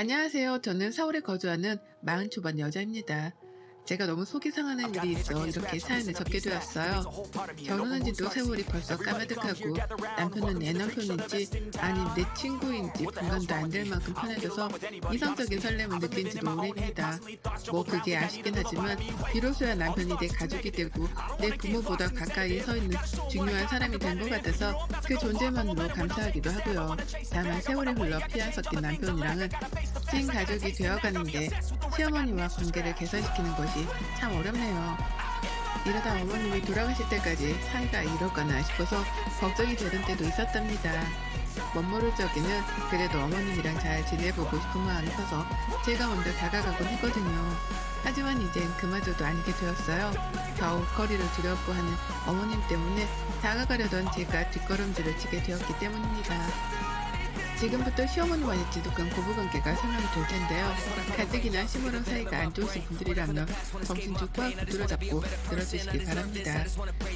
안녕하세요. 저는 서울에 거주하는 마흔 초반 여자입니다. 제가 너무 속이 상하는 일이 있어 이렇게 사연을 적게 되었어요. 결혼한 지도 세월이 벌써 까마득하고 남편은 내 남편인지 아님 내 친구인지 분간도 안 될 만큼 편해져서 이성적인 설렘을 느낀 지도 오래입니다. 뭐 그게 아쉽긴 하지만 비로소야 남편이 내 가족이 되고 내 부모보다 가까이 서 있는 중요한 사람이 된 것 같아서 그 존재만으로 감사하기도 하고요. 다만 세월이 흘러 피안 섞인 남편이랑은 찐 가족이 되어가는데 시어머니와 관계를 개선시키는 것이 참 어렵네요. 이러다 어머님이 돌아가실 때까지 사이가 이럴까나 싶어서 걱정이 되는 때도 있었답니다. 멋모를 적에는 그래도 어머님이랑 잘 지내보고 싶은 마음이 커서 제가 먼저 다가가곤 했거든요. 하지만 이젠 그마저도 아니게 되었어요. 겨우 거리를 두렵고 하는 어머님 때문에 다가가려던 제가 뒷걸음질을 치게 되었기 때문입니다. 지금부터 시어머니와의 지독한 고부관계가 설명이 될 텐데요. 가뜩이나 시모랑 사이가 안 좋으신 분들이라면 정신줄 꽉 붙들어 잡고 들어주시기 바랍니다.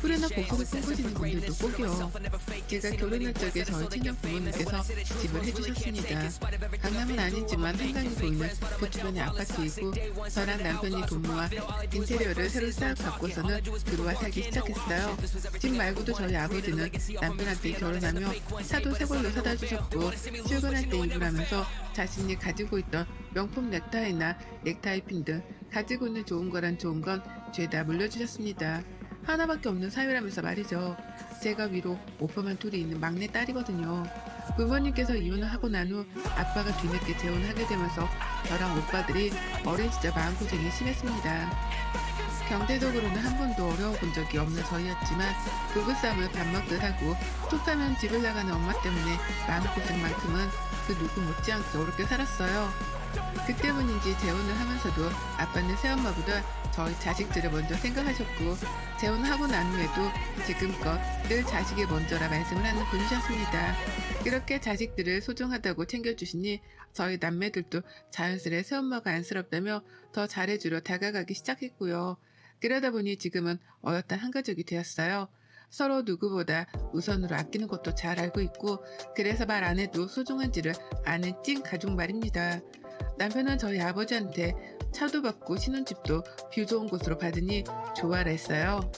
후레나 복수를 꿈꾸시는 분들도 꼭이요. 제가 결혼할 적에 저희 친정 부모님께서 집을 해주셨습니다. 강남은 아니지만 한강이 보이는 그 주변의 아파트이고 저랑 남편이 돈 모아 인테리어를 새로 싹 바꿔서는 들어와 살기 시작했어요. 집 말고도 저희 아버지는 남편한테 결혼하며 차도 새 걸로 사다 주셨고 출근할 때 입으라면서 자신이 가지고 있던 명품 넥타이나 넥타이 핀 등 가지고 있는 좋은 거란 좋은 건 죄다 물려주셨습니다. 하나밖에 없는 사유라면서 말이죠. 제가 위로 오빠만 둘이 있는 막내 딸이거든요. 부모님께서 이혼을 하고 난 후 아빠가 뒤늦게 재혼을 하게 되면서 저랑 오빠들이 어린 시절 마음고생이 심했습니다. 경제적으로는 한 번도 어려워본 적이 없는 저희였지만 부부싸움을 밥 먹듯 하고 툭하면 집을 나가는 엄마 때문에 마음고생만큼은 그 누구 못지않게 어렵게 살았어요. 그 때문인지 재혼을 하면서도 아빠는 새엄마보다 저희 자식들을 먼저 생각하셨고 재혼하고 난 후에도 지금껏 늘 자식이 먼저라 말씀을 하는 분이셨습니다. 이렇게 자식들을 소중하다고 챙겨주시니 저희 남매들도 자연스레 새엄마가 안쓰럽다며 더 잘해주려 다가가기 시작했고요. 그러다 보니 지금은 어엿한 한 가족이 되었어요. 서로 누구보다 우선으로 아끼는 것도 잘 알고 있고 그래서 말 안 해도 소중한지를 아는 찐 가족 말입니다. 남편은 저희 아버지한테 차도 받고 신혼집도 뷰 좋은 곳으로 받으니 좋아라 했어요.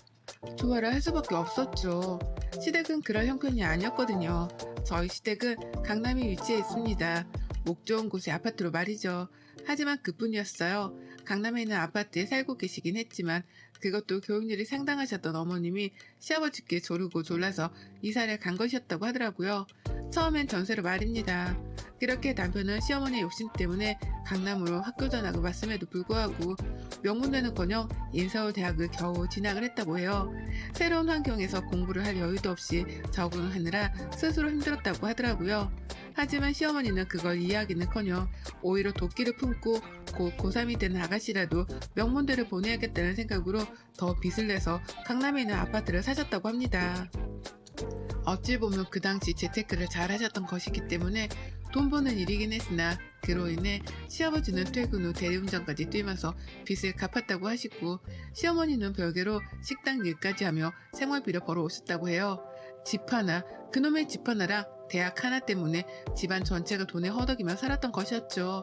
좋아라 할 수밖에 없었죠. 시댁은 그럴 형편이 아니었거든요. 저희 시댁은 강남에 위치해 있습니다. 목 좋은 곳의 아파트로 말이죠. 하지만 그뿐이었어요. 강남에 있는 아파트에 살고 계시긴 했지만 그것도 교육률이 상당하셨던 어머님이 시아버지께 조르고 졸라서 이사를 간 것이었다고 하더라고요. 처음엔 전세로 말입니다. 그렇게 남편은 시어머니의 욕심 때문에 강남으로 학교 전학을 왔음에도 불구하고 명문대는커녕 인서울 대학을 겨우 진학을 했다고 해요. 새로운 환경에서 공부를 할 여유도 없이 적응을 하느라 스스로 힘들었다고 하더라고요. 하지만 시어머니는 그걸 이해하기는커녕 오히려 도끼를 품고 곧 고3이 되는 아가씨라도 명문대를 보내야겠다는 생각으로 더 빚을 내서 강남에 있는 아파트를 사셨다고 합니다. 어찌 보면 그 당시 재테크를 잘 하셨던 것이기 때문에 돈 버는 일이긴 했으나 그로 인해 시아버지는 퇴근 후 대리운전까지 뛰면서 빚을 갚았다고 하시고 시어머니는 별개로 식당 일까지 하며 생활비를 벌어 오셨다고 해요. 집 하나, 그놈의 집 하나랑 대학 하나 때문에 집안 전체가 돈에 허덕이며 살았던 것이었죠.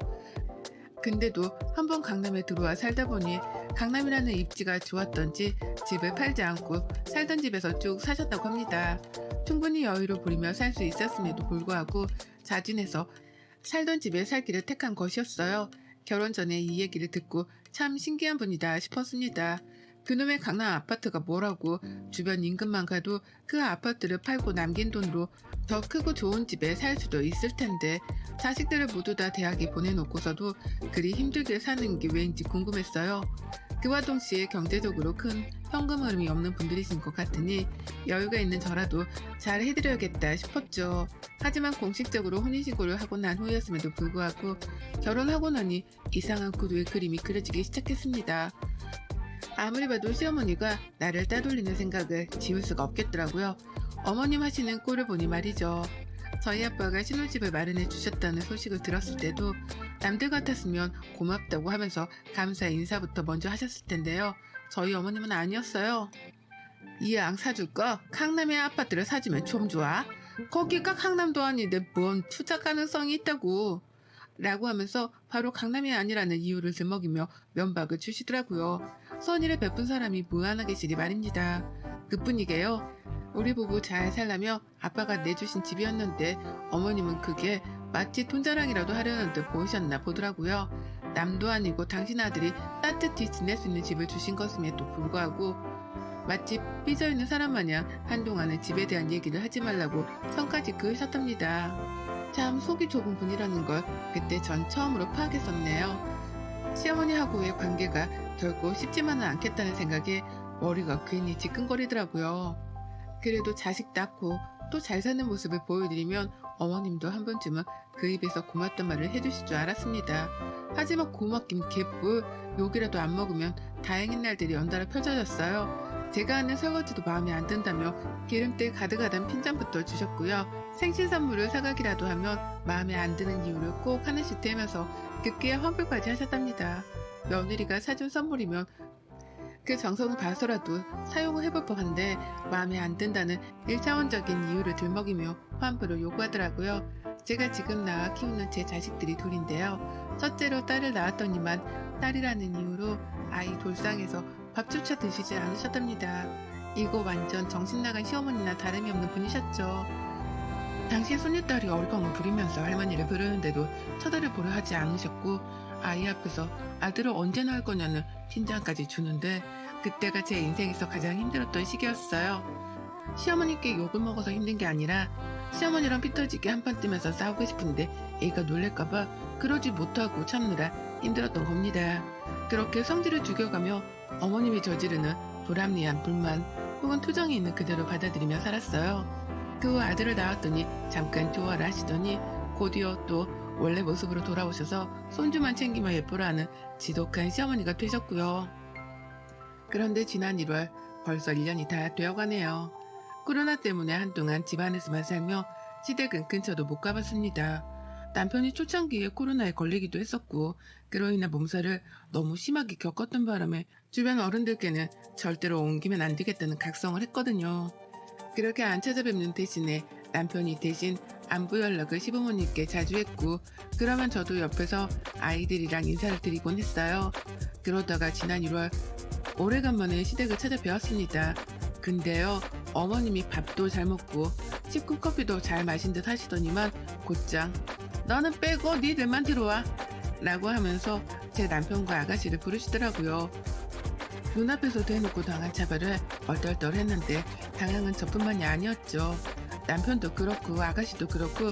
근데도 한 번 강남에 들어와 살다 보니 강남이라는 입지가 좋았던지 집을 팔지 않고 살던 집에서 쭉 사셨다고 합니다. 충분히 여유를 부리며 살 수 있었음에도 불구하고 자진해서 살던 집에 살기를 택한 것이었어요. 결혼 전에 이 얘기를 듣고 참 신기한 분이다 싶었습니다. 그놈의 강남 아파트가 뭐라고 주변 인근만 가도 그 아파트를 팔고 남긴 돈으로 더 크고 좋은 집에 살 수도 있을 텐데 자식들을 모두 다 대학에 보내놓고서도 그리 힘들게 사는 게 왠지 궁금했어요. 그와 동시에 경제적으로 큰 현금 흐름이 없는 분들이신 것 같으니 여유가 있는 저라도 잘 해드려야겠다 싶었죠. 하지만 공식적으로 혼인신고를 하고 난 후였음에도 불구하고 결혼하고 나니 이상한 구두의 그림이 그려지기 시작했습니다. 아무리 봐도 시어머니가 나를 따돌리는 생각을 지울 수가 없겠더라고요. 어머님 하시는 꼴을 보니 말이죠. 저희 아빠가 신혼집을 마련해 주셨다는 소식을 들었을 때도 남들 같았으면 고맙다고 하면서 감사 인사부터 먼저 하셨을 텐데요. 저희 어머님은 아니었어요. 이왕 사줄 거 강남의 아파트를 사주면 좀 좋아. 거기가 강남도 아닌데 뭔 투자 가능성이 있다고. 라고 하면서 바로 강남이 아니라는 이유를 들먹이며 면박을 주시더라고요. 선의를 베푼 사람이 무한하 계시리 말입니다. 그뿐이게요. 우리 부부 잘 살라며 아빠가 내주신 집이었는데 어머님은 그게 마치 돈자랑이라도 하려는 듯 보이셨나 보더라고요. 남도 아니고 당신 아들이 따뜻히 지낼 수 있는 집을 주신 것임에도 불구하고 마치 삐져있는 사람 마냥 한동안은 집에 대한 얘기를 하지 말라고 성까지 그으셨답니다. 참 속이 좁은 분이라는 걸 그때 전 처음으로 파악했었네요. 시어머니하고의 관계가 결코 쉽지만은 않겠다는 생각에 머리가 괜히 지끈거리더라고요. 그래도 자식 낳고 또 잘 사는 모습을 보여드리면 어머님도 한 번쯤은 그 입에서 고맙단 말을 해주실 줄 알았습니다. 하지만 고맙긴 개뿔 욕이라도 안 먹으면 다행인 날들이 연달아 펼쳐졌어요. 제가 하는 설거지도 마음에 안 든다며 기름때 가득하던 핀잔부터 주셨고요. 생신 선물을 사가기라도 하면 마음에 안 드는 이유를 꼭 하나씩 대면서 급기야 환불까지 하셨답니다. 며느리가 사준 선물이면 그 정성을 봐서라도 사용을 해볼 법한데 마음에 안 든다는 1차원적인 이유를 들먹이며 환불을 요구하더라고요. 제가 지금 낳아 키우는 제 자식들이 둘인데요. 첫째로 딸을 낳았더니만 딸이라는 이유로 아이 돌상에서 밥조차 드시지 않으셨답니다. 이거 완전 정신 나간 시어머니나 다름이 없는 분이셨죠. 당시 손녀딸이 얼광을 부리면서 할머니를 부르는데도 쳐다를 보려 하지 않으셨고 아이 앞에서 아들을 언제 낳을 거냐는 핀잔까지 주는데 그때가 제 인생에서 가장 힘들었던 시기였어요. 시어머니께 욕을 먹어서 힘든 게 아니라 시어머니랑 피터지게 한판 뜨면서 싸우고 싶은데 애가 놀랄까봐 그러지 못하고 참느라 힘들었던 겁니다. 그렇게 성질을 죽여가며 어머님이 저지르는 불합리한 불만 혹은 투정이 있는 그대로 받아들이며 살았어요. 그 후 아들을 낳았더니 잠깐 좋아를 하시더니 곧이어 또 원래 모습으로 돌아오셔서 손주만 챙기며 예쁘라 하는 지독한 시어머니가 되셨고요. 그런데 지난 1월 벌써 1년이 다 되어가네요. 코로나 때문에 한동안 집안에서만 살며 시댁은 근처도 못 가봤습니다. 남편이 초창기에 코로나에 걸리기도 했었고 그로 인한 몸살을 너무 심하게 겪었던 바람에 주변 어른들께는 절대로 옮기면 안 되겠다는 각성을 했거든요. 그렇게 안 찾아뵙는 대신에 남편이 대신 안부 연락을 시부모님께 자주 했고 그러면 저도 옆에서 아이들이랑 인사를 드리곤 했어요. 그러다가 지난 1월 오래간만에 시댁을 찾아뵈었습니다. 근데요 어머님이 밥도 잘 먹고 식구 커피도 잘 마신 듯 하시더니만 곧장 너는 빼고 니들만 들어와 라고 하면서 제 남편과 아가씨를 부르시더라고요. 눈앞에서 대놓고 당한 차별을 얼떨떨했는데 당황은 저뿐만이 아니었죠. 남편도 그렇고 아가씨도 그렇고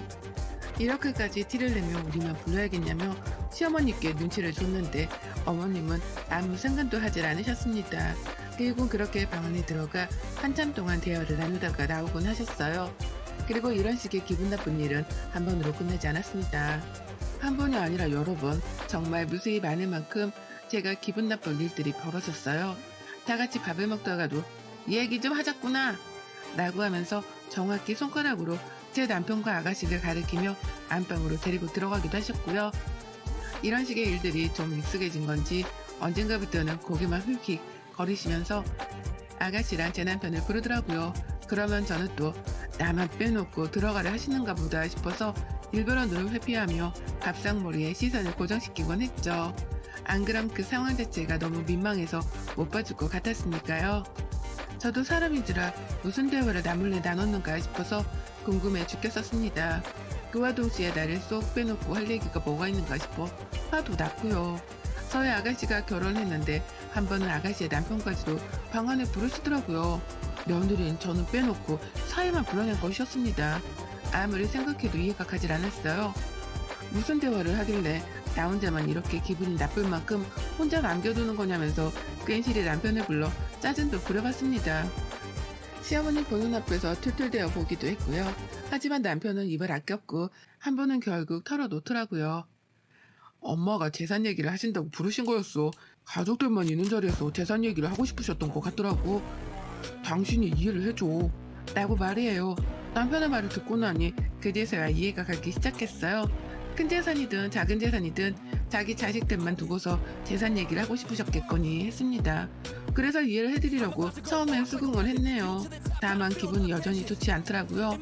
이렇게까지 티를 내며 우리만 불러야겠냐며 시어머니께 눈치를 줬는데 어머님은 아무 상관도 하질 않으셨습니다. 결국 그렇게 방 안에 들어가 한참 동안 대화를 나누다가 나오곤 하셨어요. 그리고 이런 식의 기분 나쁜 일은 한 번으로 끝나지 않았습니다. 한 번이 아니라 여러 번 정말 무수히 많을 만큼 제가 기분 나쁜 일들이 벌어졌어요. 다 같이 밥을 먹다가도 이 얘기 좀 하자꾸나 라고 하면서 정확히 손가락으로 제 남편과 아가씨를 가리키며 안방으로 데리고 들어가기도 하셨고요. 이런 식의 일들이 좀 익숙해진 건지 언젠가부터는 고개만 휙휙 거리시면서 아가씨랑 제 남편을 부르더라고요. 그러면 저는 또 나만 빼놓고 들어가려 하시는가 보다 싶어서 일부러 눈을 회피하며 밥상머리에 시선을 고정시키곤 했죠. 안 그럼 그 상황 자체가 너무 민망해서 못 봐줄 것 같았으니까요. 저도 사람인지라 무슨 대화를 나몰래 나눴는가 싶어서 궁금해 죽겠었습니다. 그와 동시에 나를 쏙 빼놓고 할 얘기가 뭐가 있는가 싶어 화도 났고요. 저희 아가씨가 결혼했는데 한 번은 아가씨의 남편까지도 방 안에 부르시더라고요. 며느리는 저는 빼놓고 사이만 불러낸 것이었습니다. 아무리 생각해도 이해가 가질 않았어요. 무슨 대화를 하길래 나 혼자만 이렇게 기분이 나쁠 만큼 혼자 남겨두는 거냐면서 괜시리 남편을 불러 짜증도 부려봤습니다. 시어머니 보는 앞에서 툴툴대어 보기도 했고요. 하지만 남편은 입을 아꼈고 한 번은 결국 털어놓더라고요. 엄마가 재산 얘기를 하신다고 부르신 거였어. 가족들만 있는 자리에서 재산 얘기를 하고 싶으셨던 것 같더라고. 당신이 이해를 해줘. 라고 말해요. 남편의 말을 듣고 나니 그제서야 이해가 가기 시작했어요. 큰 재산이든 작은 재산이든 자기 자식들만 두고서 재산 얘기를 하고 싶으셨겠거니 했습니다. 그래서 이해를 해드리려고 처음엔 수긍을 했네요. 다만 기분이 여전히 좋지 않더라고요.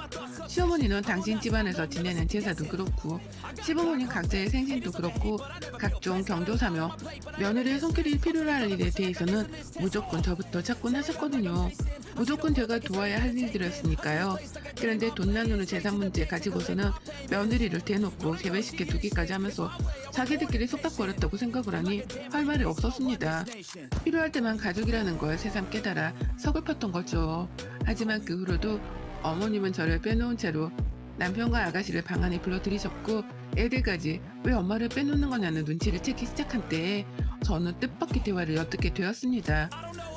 시어머니는 당신 집안에서 지내는 제사도 그렇고 시부모님 각자의 생신도 그렇고 각종 경조사며 며느리의 손길이 필요할 일에 대해서는 무조건 저부터 찾곤 하셨거든요. 무조건 제가 도와야 할 일들이었으니까요. 그런데 돈 나누는 재산 문제 가지고서는 며느리를 대놓고 세배시켜 두기까지 하면서 자기들끼리 속닥거렸다고 생각을 하니 할 말이 없었습니다. 필요할 때만 가족이라는 걸 새삼 깨달아 서글펐던 거죠. 하지만 그 후로도 어머님은 저를 빼놓은 채로 남편과 아가씨를 방 안에 불러들이셨고 애들까지 왜 엄마를 빼놓는 거냐는 눈치를 채기 시작한 때에 저는 뜻밖의 대화를 엿듣게 되었습니다.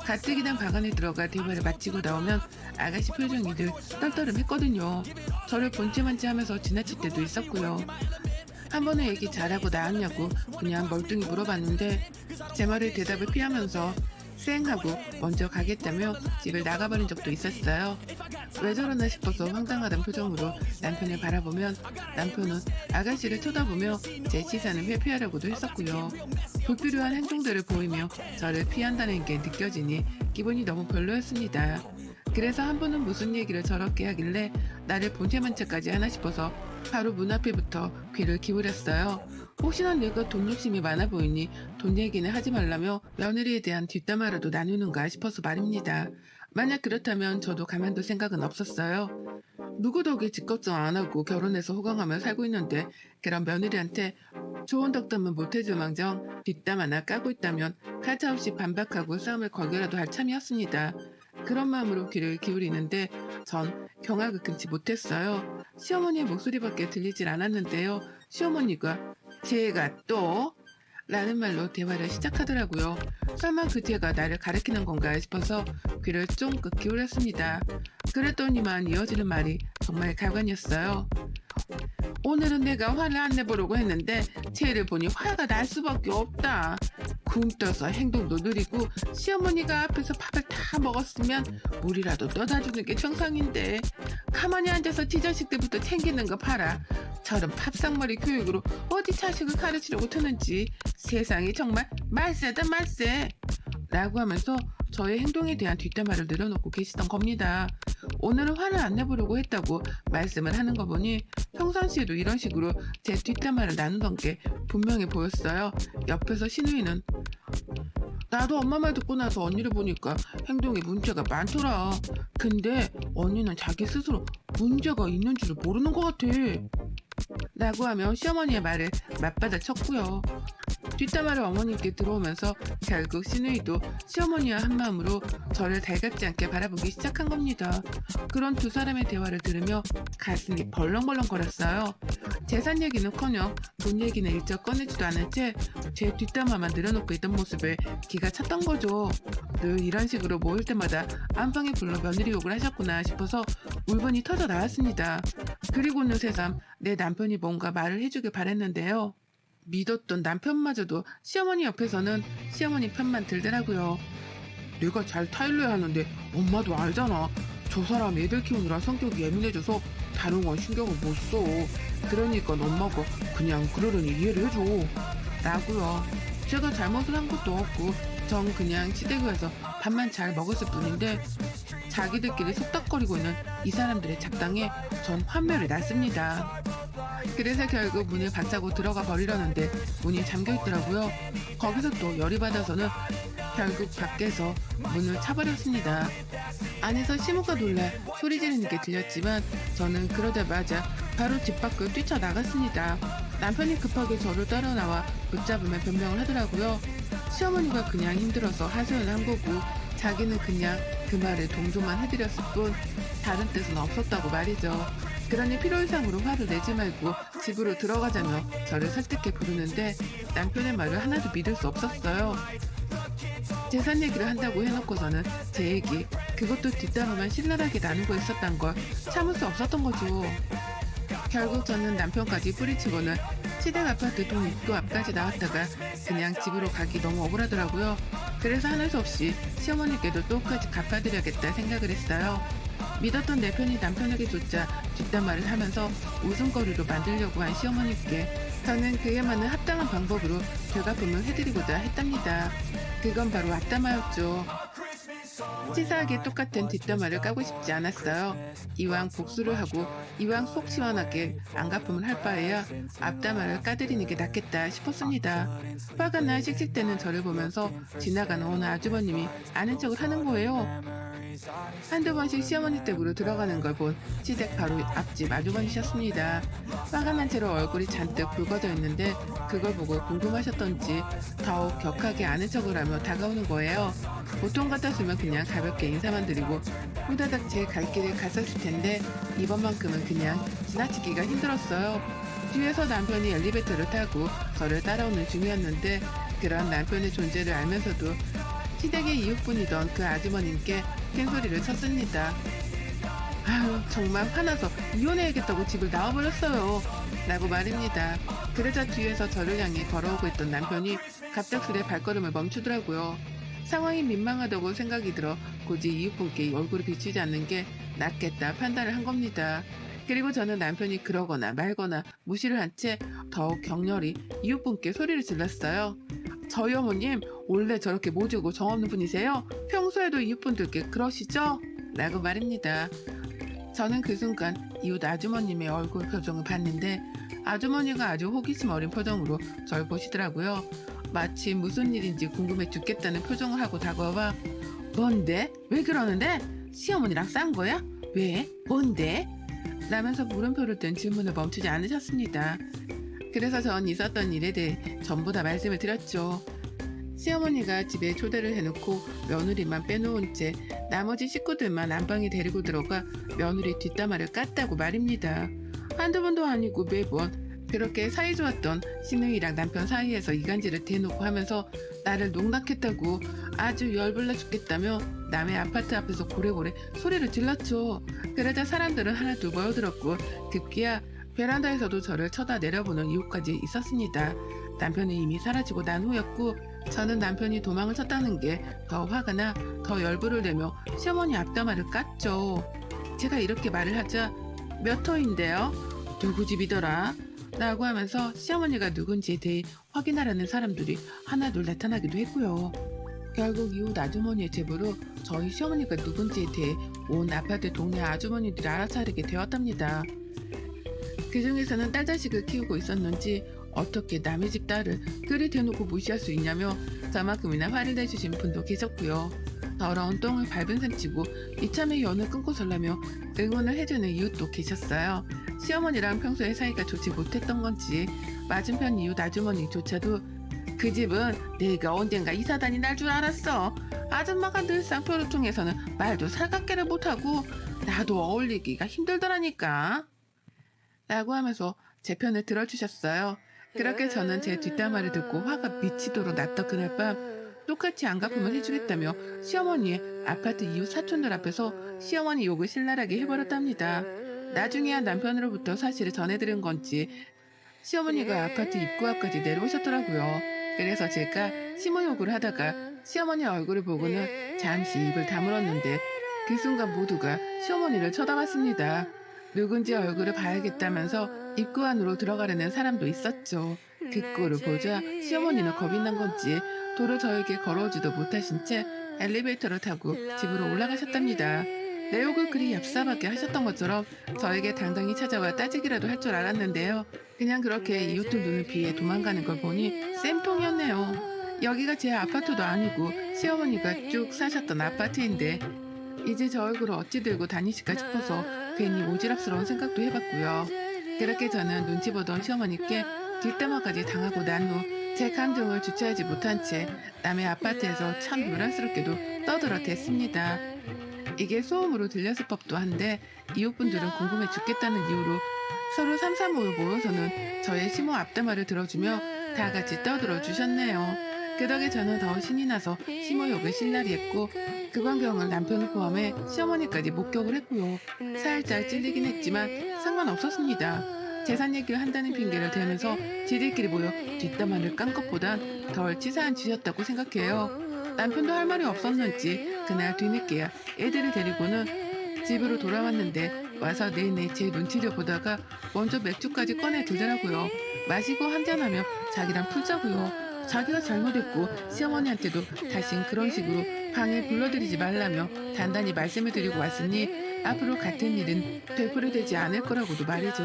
가뜩이나 방 안에 들어가 대화를 마치고 나오면 아가씨 표정이 늘 떨떠름했거든요. 저를 본체만치 하면서 지나칠 때도 있었고요. 한 번은 얘기 잘하고 나왔냐고 그냥 멀뚱히 물어봤는데 제 말에 대답을 피하면서 쌩하고 먼저 가겠다며 집을 나가버린 적도 있었어요. 왜 저러나 싶어서 황당하던 표정으로 남편을 바라보면 남편은 아가씨를 쳐다보며 제 시선을 회피하려고도 했었고요. 불필요한 행동들을 보이며 저를 피한다는 게 느껴지니 기분이 너무 별로였습니다. 그래서 한 번은 무슨 얘기를 저렇게 하길래 나를 본체만 채까지 하나 싶어서 바로 문 앞에부터 귀를 기울였어요. 혹시나 내가 돈 욕심이 많아 보이니 돈 얘기는 하지 말라며 며느리에 대한 뒷담화라도 나누는가 싶어서 말입니다. 만약 그렇다면 저도 가만둘 생각은 없었어요. 누구 덕에 집 걱정 안 하고 결혼해서 호강하며 살고 있는데 그런 며느리한테 좋은 덕담은 못해줄 망정 뒷담 하나 까고 있다면 가차없이 반박하고 싸움을 걸기라도 할 참이었습니다. 그런 마음으로 귀를 기울이는데 전 경악을 금치 못했어요. 시어머니의 목소리밖에 들리질 않았는데요. 시어머니가 제가 또 라는 말로 대화를 시작하더라고요. 설마 그 제가 나를 가리키는 건가 싶어서 귀를 쫑긋 기울였습니다. 그랬더니만 이어지는 말이 정말 가관이었어요. 오늘은 내가 화를 안 내보려고 했는데 쟤를 보니 화가 날 수밖에 없다. 굶떠서 행동도 느리고 시어머니가 앞에서 밥을 다 먹었으면 물이라도 떠다 주는 게 정상인데 가만히 앉아서 지자식 때부터 챙기는 거 봐라. 저런 팝상머리 교육으로 어디 자식을 가르치려고 트는지 세상이 정말 말세다 말세. 라고 하면서 저의 행동에 대한 뒷담화를 늘어놓고 계시던 겁니다. 오늘은 화를 안 내보려고 했다고 말씀을 하는 거 보니 평상시에도 이런 식으로 제 뒷담화를 나누던 게 분명해 보였어요. 옆에서 신우이는 나도 엄마 말 듣고 나서 언니를 보니까 행동에 문제가 많더라. 근데 언니는 자기 스스로 문제가 있는 줄을 모르는 것 같아. 라고 하며 시어머니의 말을 맞받아 쳤고요. 뒷담화를 어머님께 들어오면서 결국 신우이도 시어머니와 한마음으로 저를 달갑지 않게 바라보기 시작한 겁니다. 그런 두 사람의 대화를 들으며 가슴이 벌렁벌렁거렸어요. 재산 얘기는커녕 돈 얘기는 일절 꺼내지도 않은 채 제 뒷담화만 늘어놓고 있던 모습에 기가 찼던 거죠. 늘 이런 식으로 모일 때마다 안방에 불러 며느리 욕을 하셨구나 싶어서 울분이 터져 나왔습니다. 그리고는 새삼 내 남편이 뭔가 말을 해주길 바랬는데요. 믿었던 남편마저도 시어머니 옆에서는 시어머니 편만 들더라고요. 내가 잘 타일러야 하는데 엄마도 알잖아. 저 사람 애들 키우느라 성격이 예민해져서 다른 건 신경을 못 써. 그러니까 엄마가 그냥 그러려니 이해를 해줘. 라고요. 제가 잘못을 한 것도 없고 전 그냥 시댁에서 밥만 잘 먹었을 뿐인데 자기들끼리 속닥거리고 있는 이 사람들의 작당에 전 환멸이 났습니다. 그래서 결국 문을 받자고 들어가 버리려는데 문이 잠겨 있더라고요. 거기서 또 열이 받아서는 결국 밖에서 문을 차버렸습니다. 안에서 시모가 놀라 소리 지르는 게 들렸지만 저는 그러자마자 바로 집 밖을 뛰쳐나갔습니다. 남편이 급하게 저를 따라 나와 붙잡으며 변명을 하더라고요. 시어머니가 그냥 힘들어서 하소연을 한 거고 자기는 그냥 그 말을 동조만 해드렸을 뿐 다른 뜻은 없었다고 말이죠. 그러니 필요 이상으로 화를 내지 말고 집으로 들어가자며 저를 설득해 부르는데 남편의 말을 하나도 믿을 수 없었어요. 재산 얘기를 한다고 해놓고서는 제 얘기 그것도 뒷담화만 신랄하게 나누고 있었단 걸 참을 수 없었던 거죠. 결국 저는 남편까지 뿌리치고는 시댁 아파트 동 입구 앞까지 나왔다가 그냥 집으로 가기 너무 억울하더라고요. 그래서 하는 수 없이 시어머니께도 똑같이 갚아드려야겠다 생각을 했어요. 믿었던 내 편이 남편에게 조차 뒷담화를 하면서 웃음거리로 만들려고 한 시어머니께 저는 그에 맞는 합당한 방법으로 되갚음을 해드리고자 했답니다. 그건 바로 앞담화였죠. 치사하게 똑같은 뒷담화를 까고 싶지 않았어요. 이왕 복수를 하고 이왕 속 시원하게 안갚음을 할 바에야 앞담화를 까드리는 게 낫겠다 싶었습니다. 화가 나 씩씩대는 저를 보면서 지나가는 어느 아주버님이 아는 척을 하는 거예요. 한두 번씩 시어머니 댁으로 들어가는 걸 본 시댁 바로 앞집 아주머니셨습니다. 화가 난 채로 얼굴이 잔뜩 붉어져 있는데 그걸 보고 궁금하셨던지 더욱 격하게 아는 척을 하며 다가오는 거예요. 보통 같았으면 그냥 가볍게 인사만 드리고 후다닥 제 갈 길을 갔었을 텐데 이번만큼은 그냥 지나치기가 힘들었어요. 뒤에서 남편이 엘리베이터를 타고 저를 따라오는 중이었는데 그런 남편의 존재를 알면서도 시댁의 이웃분이던 그 아주머님께 큰 소리를 쳤습니다. 아유 정말 화나서 이혼해야겠다고 집을 나와버렸어요 라고 말입니다 그러자 뒤에서 저를 향해 걸어오고 있던 남편이 갑작스레 발걸음을 멈추더라고요 상황이 민망하다고 생각이 들어 굳이 이웃분께 얼굴을 비추지 않는 게 낫겠다 판단을 한 겁니다 그리고 저는 남편이 그러거나 말거나 무시를 한 채 더욱 격렬히 이웃분께 소리를 질렀어요 저희 어머님 원래 저렇게 모지고 정없는 분이세요? 평소에도 이웃분들께 그러시죠? 라고 말입니다. 저는 그 순간 이웃 아주머님의 얼굴 표정을 봤는데 아주머니가 아주 호기심 어린 표정으로 절 보시더라고요. 마치 무슨 일인지 궁금해 죽겠다는 표정을 하고 다가와 뭔데? 왜 그러는데? 시어머니랑 싼 거야? 왜? 뭔데? 라면서 물음표를 뜬 질문을 멈추지 않으셨습니다. 그래서 전 있었던 일에 대해 전부 다 말씀을 드렸죠. 시어머니가 집에 초대를 해놓고 며느리만 빼놓은 채 나머지 식구들만 안방에 데리고 들어가 며느리 뒷담화를 깠다고 말입니다. 한두 번도 아니고 매번 그렇게 사이좋았던 시누이랑 남편 사이에서 이간질을 대놓고 하면서 나를 농락했다고 아주 열불나 죽겠다며 남의 아파트 앞에서 고래고래 소리를 질렀죠. 그러자 사람들은 하나둘 모여들었고 급기야 베란다에서도 저를 쳐다 내려보는 이유까지 있었습니다. 남편은 이미 사라지고 난 후였고 저는 남편이 도망을 쳤다는 게 더 화가 나 더 열불을 내며 시어머니 앞담화를 깠죠. 제가 이렇게 말을 하자 몇 호인데요? 누구 집이더라? 라고 하면서 시어머니가 누군지에 대해 확인하려는 사람들이 하나둘 나타나기도 했고요. 결국 이웃 아주머니의 제보로 저희 시어머니가 누군지에 대해 온 아파트 동네 아주머니들이 알아차리게 되었답니다. 그 중에서는 딸 자식을 키우고 있었는지 어떻게 남의 집 딸을 그리 대놓고 무시할 수 있냐며 저만큼이나 화를 내주신 분도 계셨고요. 더러운 똥을 밟은 셈치고 이참에 연을 끊고 살라며 응원을 해주는 이웃도 계셨어요. 시어머니랑 평소에 사이가 좋지 못했던 건지 맞은편 이웃 아주머니조차도 그 집은 내가 언젠가 이사단이 날줄 알았어. 아줌마가 늘 쌍표를 통해서는 말도 살갑게를 못하고 나도 어울리기가 힘들더라니까. 라고 하면서 제 편을 들어주셨어요. 그렇게 저는 제 뒷담화를 듣고 화가 미치도록 났던 그날 밤 똑같이 안갚음을 해주겠다며 시어머니의 아파트 이웃 사촌들 앞에서 시어머니 욕을 신랄하게 해버렸답니다. 나중에야 남편으로부터 사실을 전해들은 건지 시어머니가 아파트 입구 앞까지 내려오셨더라고요. 그래서 제가 심호욕을 하다가 시어머니 얼굴을 보고는 잠시 입을 다물었는데 그 순간 모두가 시어머니를 쳐다봤습니다. 누군지 얼굴을 봐야겠다면서 입구 안으로 들어가려는 사람도 있었죠. 그 꼴을 보자 시어머니는 겁이 난 건지 도로 저에게 걸어오지도 못하신 채 엘리베이터를 타고 집으로 올라가셨답니다. 내 욕을 그리 얍삽하게 하셨던 것처럼 저에게 당당히 찾아와 따지기라도 할 줄 알았는데요. 그냥 그렇게 이웃들 눈을 피해 도망가는 걸 보니 쌤통이었네요. 여기가 제 아파트도 아니고 시어머니가 쭉 사셨던 아파트인데 이제 저 얼굴을 어찌 들고 다니실까 싶어서 괜히 오지랖스러운 생각도 해봤고요. 그렇게 저는 눈치 보던 시어머니께 뒷담화까지 당하고 난 후 제 감정을 주체하지 못한 채 남의 아파트에서 참 요란스럽게도 떠들어 댔습니다. 이게 소음으로 들렸을 법도 한데 이웃분들은 궁금해 죽겠다는 이유로 서로 삼삼오오 모여서는 저의 심호 앞담화를 들어주며 다 같이 떠들어 주셨네요. 그 덕에 저는 더 신이 나서 심호욕을 신랄히 했고 그 광경을 남편을 포함해 시어머니까지 목격을 했고요. 살짝 찔리긴 했지만 상관없었습니다. 재산 얘기를 한다는 핑계를 대면서 지들끼리 모여 뒷담화를 깐 것보단 덜 치사한 짓이었다고 생각해요. 남편도 할 말이 없었는지 그날 뒤늦게야 애들을 데리고는 집으로 돌아왔는데 와서 내내 제 눈치를 보다가 먼저 맥주까지 꺼내 들더라고요. 마시고 한잔하며 자기랑 풀자고요. 자기가 잘못했고 시어머니한테도 다신 그런 식으로 방에 불러들이지 말라며 단단히 말씀을 드리고 왔으니 앞으로 같은 일은 되풀이 되지 않을 거라고도 말이죠.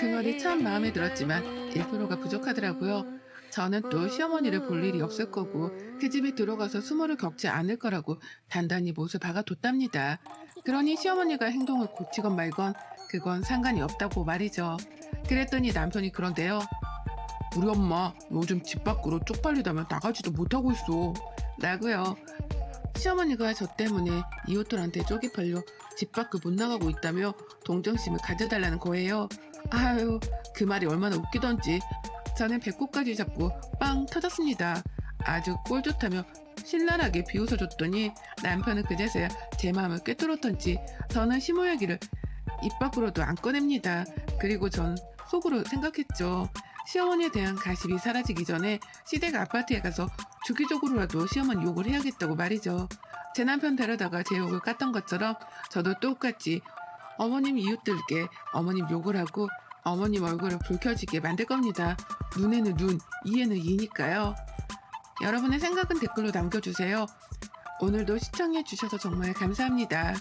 그 말이 참 마음에 들었지만 1%가 부족하더라고요. 저는 또 시어머니를 볼 일이 없을 거고 그 집에 들어가서 수모를 겪지 않을 거라고 단단히 못을 박아뒀답니다. 그러니 시어머니가 행동을 고치건 말건 그건 상관이 없다고 말이죠. 그랬더니 남편이 그런데요. 우리 엄마 요즘 집 밖으로 쪽팔리다면 나가지도 못하고 있어. 라고요. 시어머니가 저 때문에 이웃들한테 쪽이 팔려 집 밖을 못 나가고 있다며 동정심을 가져달라는 거예요. 아유, 그 말이 얼마나 웃기던지 저는 배꼽까지 잡고 빵 터졌습니다. 아주 꼴 좋다며 신랄하게 비웃어줬더니 남편은 그제서야 제 마음을 꿰뚫었던지 저는 심호야기를 입 밖으로도 안 꺼냅니다. 그리고 전 속으로 생각했죠. 시어머니에 대한 가십이 사라지기 전에 시댁 아파트에 가서 주기적으로라도 시어머니 욕을 해야겠다고 말이죠. 제 남편 데려다가 제 욕을 깠던 것처럼 저도 똑같이 어머님 이웃들께 어머님 욕을 하고 어머님 얼굴을 불켜지게 만들 겁니다. 눈에는 눈, 이에는 이니까요. 여러분의 생각은 댓글로 남겨주세요. 오늘도 시청해주셔서 정말 감사합니다.